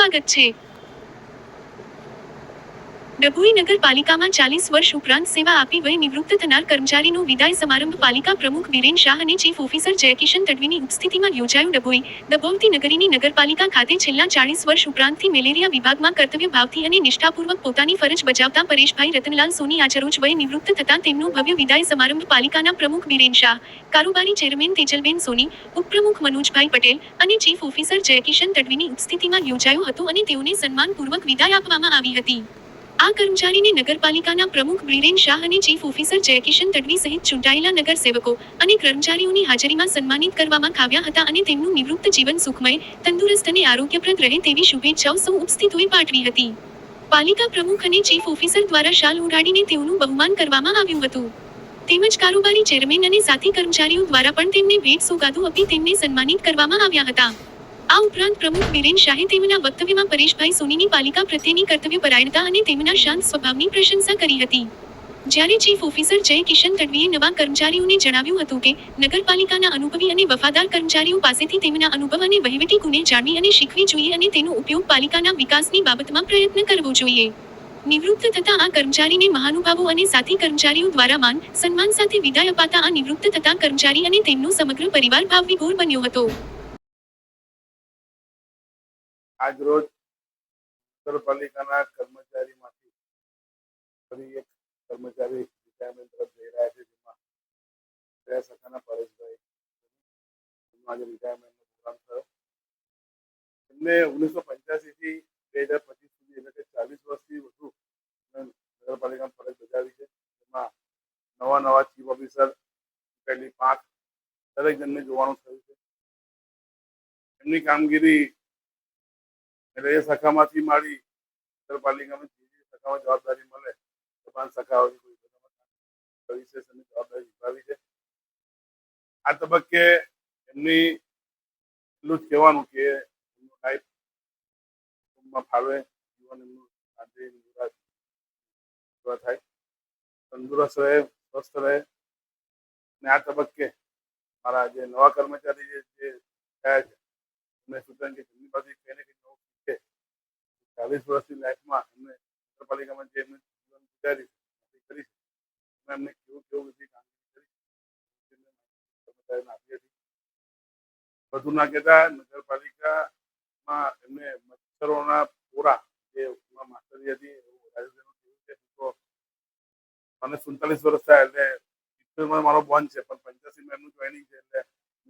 স্বাগত છે ડભોઈ નગરપાલિકામાં ચાલીસ વર્ષ ઉપરાંત સેવા આપી વય નિવૃત્ત થનાર કર્મચારીનો વિદાય સમારંભ પાલિકા પ્રમુખ બીરેન શાહ અને ચીફ ઓફિસર જયકિશન તડવીની ઉપસ્થિતિમાં યોજાયો ડભોઈ ડભોવતી નગરીની નગરપાલિકા ખાતે છેલ્લા ચાલીસ વર્ષ ઉપરાંતથી મેલેરિયા વિભાગમાં કર્તવ્ય ભાવથી અને નિષ્ઠાપૂર્વક પોતાની ફરજ બજાવતા પરેશભાઈ રતનલાલ સોની આજરોજ વય નિવૃત્ત થતાં તેમનો ભવ્ય વિદાય સમારંભ પાલિકાના પ્રમુખ બીરેન શાહ, કારોબારી ચેરમેન તેજલબેન સોની, ઉપપ્રમુખ મનોજભાઈ પટેલ અને ચીફ ઓફિસર જયકિશન તડવીની ઉપસ્થિતિમાં યોજાયો હતો અને તેઓને સન્માનપૂર્વક વિદાય આપવામાં આવી હતી. આ કર્મચારીને નગરપાલિકાના પ્રમુખ બ્રિરેન શાહ અને ચીફ ઓફિસર જયકિશન તડવી સહિત ચૂંટાયેલા નગરસેવકો અને કર્મચારીઓની હાજરીમાં સન્માનિત કરવામાં આવ્યા હતા અને તેમનું નિવૃત્ત જીવન સુખમય, તંદુરસ્ત અને આરોગ્યપ્રદ રહે તેવી શુભેચ્છાઓ સૌ ઉપસ્થિતોએ પાઠવી હતી. પાલિકા પ્રમુખ અને ચીફ ઓફિસર દ્વારા શાલ ઉડાડીને તેઓનું બહુમાન કરવામાં આવ્યું હતું. તેમજ કારોબારી ચેરમેન અને સાથી કર્મચારીઓ દ્વારા પણ તેમને ભેટ સોગાદો આપી તેમને સન્માનિત કરવામાં આવ્યા હતા. આ ઉપરાંત પ્રમુખ બિરેન શાહે તેમના વક્તવ્યમાં પરેશભાઈ સોનીની પાલિકા પ્રત્યેની કર્તવ્ય પરાયણતા અને તેમના શાંત સ્વભાવની પ્રશંસા કરી હતી. જ્યારે ચીફ ઓફિસર જય કિશન તડવીએ નવા કર્મચારીઓને જણાવ્યું હતું કે, નગરપાલિકાના અનુભવી અને વફાદાર કર્મચારીઓ પાસેથી તેમના અનુભવ અને વહીવટી ગુણે જાણવી અને શીખવી જોઈએ અને તેનો ઉપયોગ પાલિકાના વિકાસની બાબતમાં પ્રયત્ન કરવો જોઈએ. નિવૃત્ત થતા આ કર્મચારીને મહાનુભાવો અને સાથી કર્મચારીઓ દ્વારા માન, સન્માન સાથે વિદાય અપાતા આ નિવૃત્ત થતા કર્મચારી અને તેમનો સમગ્ર પરિવાર ભાવવિભોર બન્યો હતો. આજરોજ નગરપાલિકાના કર્મચારીમાંથી ફરી એક કર્મચારી રિટાયરમેન્ટ તરફ જઈ રહ્યા છે, જેમાં કયા સખાના પરેશભાઈ એમનો આજે રિટાયરમેન્ટનો પ્રોગ્રામ થયો. એમને ઓગણીસો પંચ્યાસી થી બે હજાર પચીસ સુધી એટલે કે ચાલીસ વર્ષથી વધુ નગરપાલિકામાં ફરજ બજાવી છે એમાં નવા નવા ચીફ ઓફિસર પહેલી પાંખ દરેક જણને જોવાનું થયું છે. એમની કામગીરી એટલે એ શાખામાંથી મારી નગરપાલિકામાં જે જે જવાબદારી મળે, તમામ શાખાઓની કોઈ શાખામાં વિશેષ જવાબદારી નિભાવી છે. આ તબક્કે એમની એટલું જ કહેવાનું કે એમનું લાઈફ કુટુંબમાં ફાવે, જીવન એમનું શાંતિ, નિરાશ થાય. તંદુરસ્ત રહે, સ્વસ્થ રહે. અને આ તબક્કે મારા જે નવા કર્મચારી જે થયા છે, એમને સૂચન કે જેમની પાસે કંઈ ને કંઈ ચાલીસ વર્ષની લાઈફમાં એમને નગરપાલિકામાં જે એમને જીવન ગુજારી કરી એમાં એમને કેવું કેવું બધી કામગીરી આપી હતી. વધુ ના કહેતા નગરપાલિકામાં એમને મચ્છરોના પોરા જે માસ્ટરી હતી, એવું મને સુડતાલીસ વર્ષ થયા એટલે સિત્તેરમાં મારો બોન્ડ છે, પણ પંચ્યાસીમાં એમનું જોઈનિંગ છે એટલે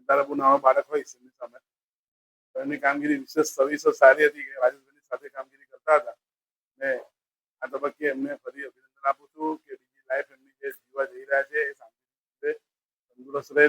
તારા બહુ નાનો બાળક હોય એમની સામે. એમની કામગીરી વિશેષ સર્વિસો સારી હતી કે રાજેન્દ્રની સાથે કામગીરી કરતા હતા. ને આ તબક્કે એમને ફરી અભિનંદન આપું છું કે બીજી લાઈફ એમની જે જીવવા જઈ રહ્યા છે એ શાંતિ તંદુરસ્ત રહે